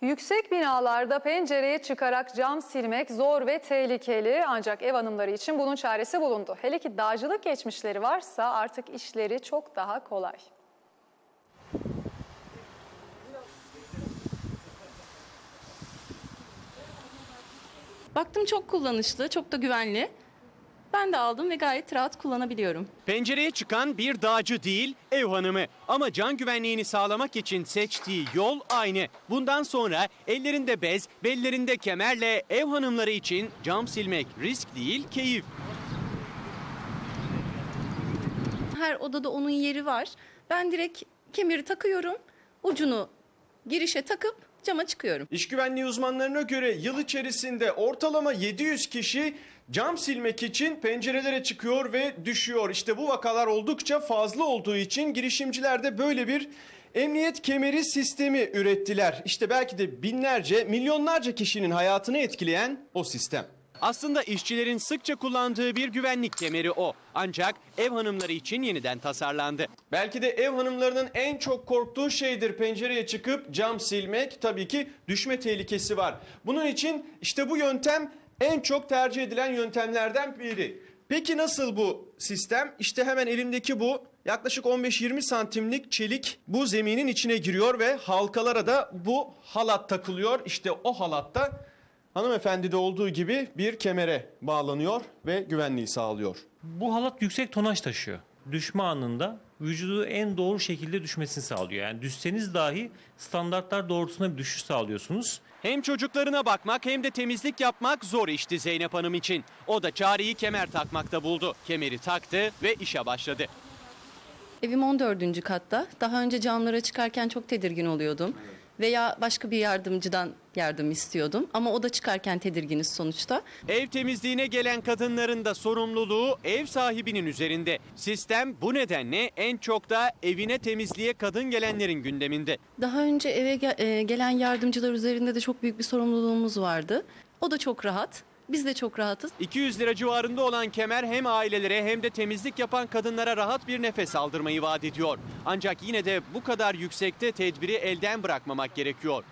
Yüksek binalarda pencereye çıkarak cam silmek zor ve tehlikeli ancak ev hanımları için bunun çaresi bulundu. Hele ki dağcılık geçmişleri varsa artık işleri çok daha kolay. Baktım çok kullanışlı, çok da güvenli. Ben de aldım ve gayet rahat kullanabiliyorum. Pencereye çıkan bir dağcı değil, ev hanımı. Ama can güvenliğini sağlamak için seçtiği yol aynı. Bundan sonra ellerinde bez, bellerinde kemerle ev hanımları için cam silmek risk değil, keyif. Her odada onun yeri var. Ben direkt kemeri takıyorum, ucunu girişe takıp cama çıkıyorum. İş güvenliği uzmanlarına göre yıl içerisinde ortalama 700 kişi cam silmek için pencerelere çıkıyor ve düşüyor. İşte bu vakalar oldukça fazla olduğu için girişimciler de böyle bir emniyet kemeri sistemi ürettiler. İşte belki de binlerce, milyonlarca kişinin hayatını etkileyen o sistem. Aslında işçilerin sıkça kullandığı bir güvenlik kemeri o. Ancak ev hanımları için yeniden tasarlandı. Belki de ev hanımlarının en çok korktuğu şeydir pencereye çıkıp cam silmek. Tabii ki düşme tehlikesi var. Bunun için işte bu yöntem en çok tercih edilen yöntemlerden biri. Peki nasıl bu sistem? İşte hemen elimdeki bu yaklaşık 15-20 santimlik çelik bu zeminin içine giriyor ve halkalara da bu halat takılıyor. İşte o halatta hanımefendide olduğu gibi bir kemere bağlanıyor ve güvenliği sağlıyor. Bu halat yüksek tonaj taşıyor. Düşme anında vücudu en doğru şekilde düşmesini sağlıyor. Yani düşseniz dahi standartlar doğrultusunda bir düşüş sağlıyorsunuz. Hem çocuklarına bakmak hem de temizlik yapmak zor işti Zeynep Hanım için. O da çareyi kemer takmakta buldu. Kemeri taktı ve işe başladı. Evim 14. katta. Daha önce camlara çıkarken çok tedirgin oluyordum. Veya başka bir yardımcıdan yardım istiyordum. Ama o da çıkarken tedirginiz sonuçta. Ev temizliğine gelen kadınların da sorumluluğu ev sahibinin üzerinde. Sistem bu nedenle en çok da evine temizliğe kadın gelenlerin gündeminde. Daha önce eve e, gelen yardımcılar üzerinde de çok büyük bir sorumluluğumuz vardı. O da çok rahat. Biz de çok rahatız. 200 lira civarında olan kemer hem ailelere hem de temizlik yapan kadınlara rahat bir nefes aldırmayı vaat ediyor. Ancak yine de bu kadar yüksekte tedbiri elden bırakmamak gerekiyor.